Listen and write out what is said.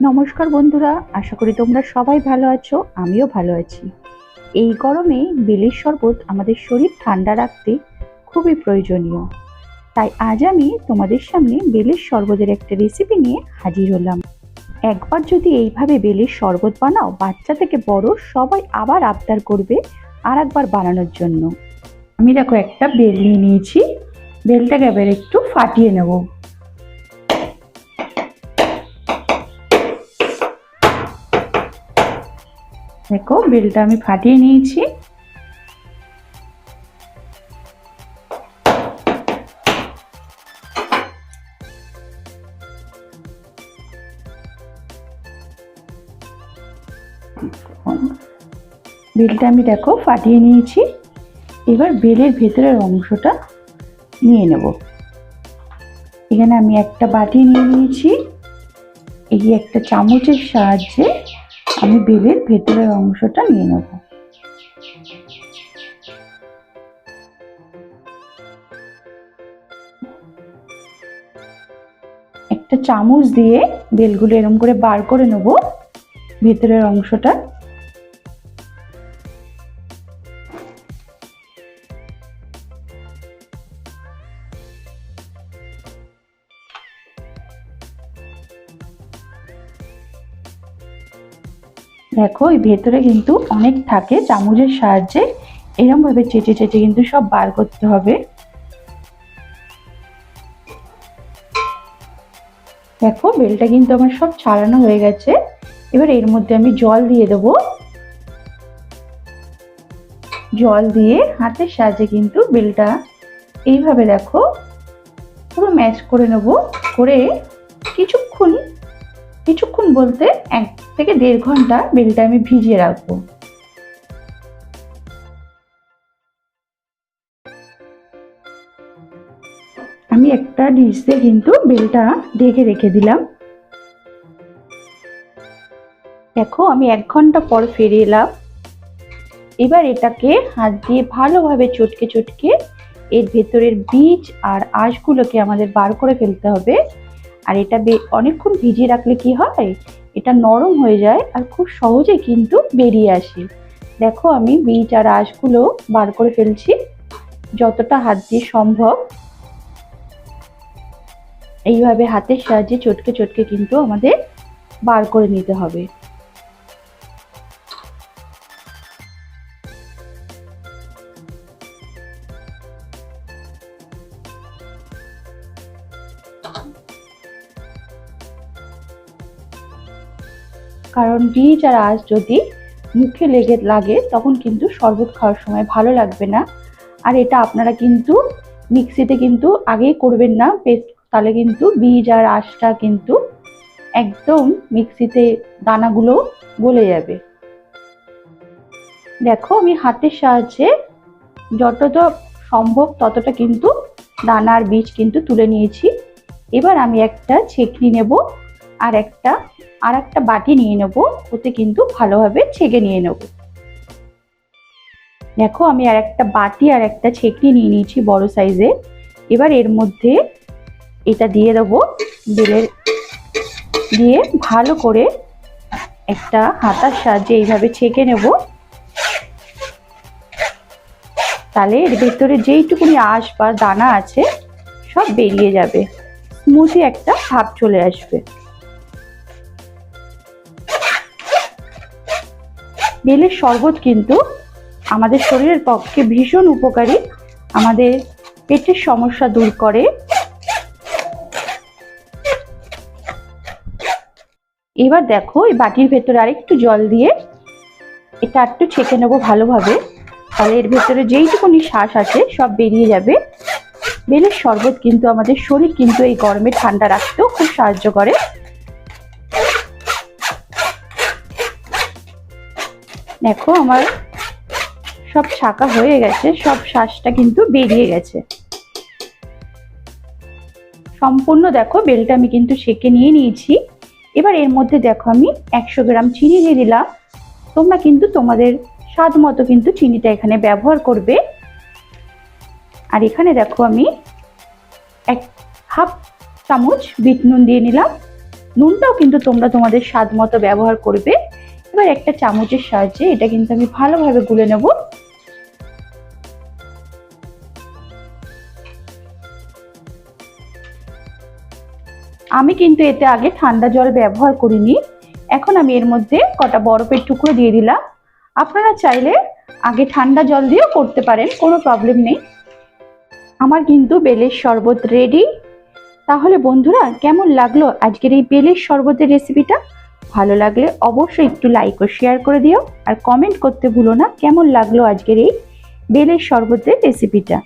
নমস্কার বন্ধুরা, আশা করি তোমরা সবাই ভালো আছো, আমিও ভালো আছি। এই গরমে বেলের শরবত আমাদের শরীর ঠান্ডা রাখতে খুবই প্রয়োজনীয়। তাই আজ আমি তোমাদের সামনে বেলের শরবতের একটা রেসিপি নিয়ে হাজির হলাম। একবার যদি এইভাবে বেলের শরবত বানাও, বাচ্চা থেকে বড় সবাই আবার আবদার করবে আর একবার বানানোর জন্য। আমি দেখো একটা বেল নিয়ে নিয়েছি। বেলটাকে এবার একটু ফাটিয়ে নেব। দেখো, বেলটা আমি ফাটিয়ে নিয়েছি। বেলটা আমি দেখো, ফাটিয়ে নিয়েছি। এবার বেলের ভেতরের অংশটা নিয়ে নেব। এখানে আমি একটা বাটি নিয়ে নিয়েছি। এই একটা চামচের সাহায্যে আমি বেলের ভেতরের অংশটা নিয়ে নেব। একটা চামচ দিয়ে বেলগুলো এরম করে বার করে নেব। ভেতরের অংশটা দেখো, এই ভেতরে কিন্তু অনেক থাকে চামচের সাহায্যে। এরম ভাবে চেটে চেটে কিন্তু সব বার করতে হবে। দেখো, বেলটা কিন্তু আমার সব ছাড়ানো হয়ে গেছে। এবার এর মধ্যে আমি জল দিয়ে দেবো। জল দিয়ে হাতের সাহায্যে কিন্তু বেলটা এইভাবে দেখো, পুরো ম্যাশ করে নেব। করে কিছুক্ষণ কিছুক্ষণ বলতে এক থেকে দেড় ঘণ্টা বেলটা আমি ভিজিয়ে রাখব। আমি একটা ডিশ কিন্তু বেলটা ঢেকে রেখে দিলাম। দেখো, আমি এক ঘণ্টা পর ফিরে এলাম। এবার এটাকে হাত দিয়ে ভালোভাবে চটকে চটকে এর ভেতরের বীজ আর আঁশগুলোকে আমাদের বার করে ফেলতে হবে। আর এটা অনেকক্ষণ ভিজিয়ে রাখলে কি হয়? এটা নরম হয়ে যায় আর খুব সহজে কিন্তু বেরিয়ে আসে। দেখো আমি বীজ আর আঁশগুলো বার করে ফেলছি। যতটা হাত দিয়ে সম্ভব। এইভাবে হাতের সাহায্যে চটকে চটকে কিন্তু আমাদের বার করে নিতে হবে। কারণ বীজ আর আঁশ যদি মুখে লেগে লাগে, তখন কিন্তু শরবত খাওয়ার সময় ভালো লাগবে না। আর এটা আপনারা কিন্তু মিক্সিতে কিন্তু আগেই করবেন না, পেস্ট, তাহলে কিন্তু বীজ আর আঁশটা কিন্তু একদম মিক্সিতে দানাগুলো গলে যাবে। দেখো আমি হাতের সাহায্যে যতটা সম্ভব ততটা কিন্তু দানার বীজ কিন্তু তুলে নিয়েছি। এবার আমি একটা ছেঁকনি নেব। আর একটা আর একটা বাটি নিয়ে নেব, ওতে কিন্তু ভালোভাবে ছেঁকে নিয়ে নেব। দেখো, আমি আর একটা বাটি আর একটা ছেঁকনি নিয়ে নিয়েছি বড় সাইজে। এবার এর মধ্যে এটা দিয়ে দেবো বেলের দিয়ে ভালো করে একটা হাতার সাহায্যে এইভাবে ছেঁকে নেব। তাহলে এর ভেতরে যেইটুকুনি আঁশ বা দানা আছে, সব বেরিয়ে যাবে। স্মুথি একটা ভাব চলে আসবে। বেলের শরবত কিন্তু আমাদের শরীরের পক্ষে ভীষণ উপকারী। আমাদের পেটের সমস্যা দূর করে। এবার দেখো, এই বাটির ভেতরে আরেকটু জল দিয়ে এটা একটু ছেঁকে নেব ভালোভাবে। তাহলে এর ভেতরে যেইটুকুনি শ্বাস আছে, সব বেরিয়ে যাবে। বেলের শরবত কিন্তু আমাদের শরীর কিন্তু এই গরমে ঠান্ডা রাখতেও খুব সাহায্য করে। দেখো, আমার সব ছাকা হয়ে গেছে, সব শ্বাসটা কিন্তু বেরিয়ে গেছে। সম্পূর্ণ দেখো, বেলটা আমি কিন্তু সেকে নিয়ে নিয়েছি। এবার এর মধ্যে দেখো, আমি একশো গ্রাম চিনি দিয়ে দিলাম। তোমরা কিন্তু তোমাদের স্বাদ মতো কিন্তু চিনিটা এখানে ব্যবহার করবে। আর এখানে দেখো, আমি এক হাফ চামচ বিট নুন দিয়ে নিলাম। নুনটাও কিন্তু তোমরা তোমাদের স্বাদ মতো ব্যবহার করবে। এবার একটা চামচের সাহায্যে এটা কিন্তু আমি ভালোভাবে গুলে নেব। আমি কিন্তু এতে আগে ঠান্ডা জল ব্যবহার করিনি। এখন আমি এর মধ্যে কটা বরফের টুকরো দিয়ে দিলাম। আপনারা চাইলে আগে ঠান্ডা জল দিয়েও করতে পারেন, কোনো প্রবলেম নেই। আমার কিন্তু বেলের শরবত রেডি। তাহলে বন্ধুরা, কেমন লাগল আজকের এই বেলের শরবতের রেসিপিটা? ভালো লাগলে অবশ্যই একটু লাইক ও শেয়ার করে দিও। আর কমেন্ট করতে ভুলো না, কেমন লাগল আজকের এই বেলের শরবতের রেসিপিটা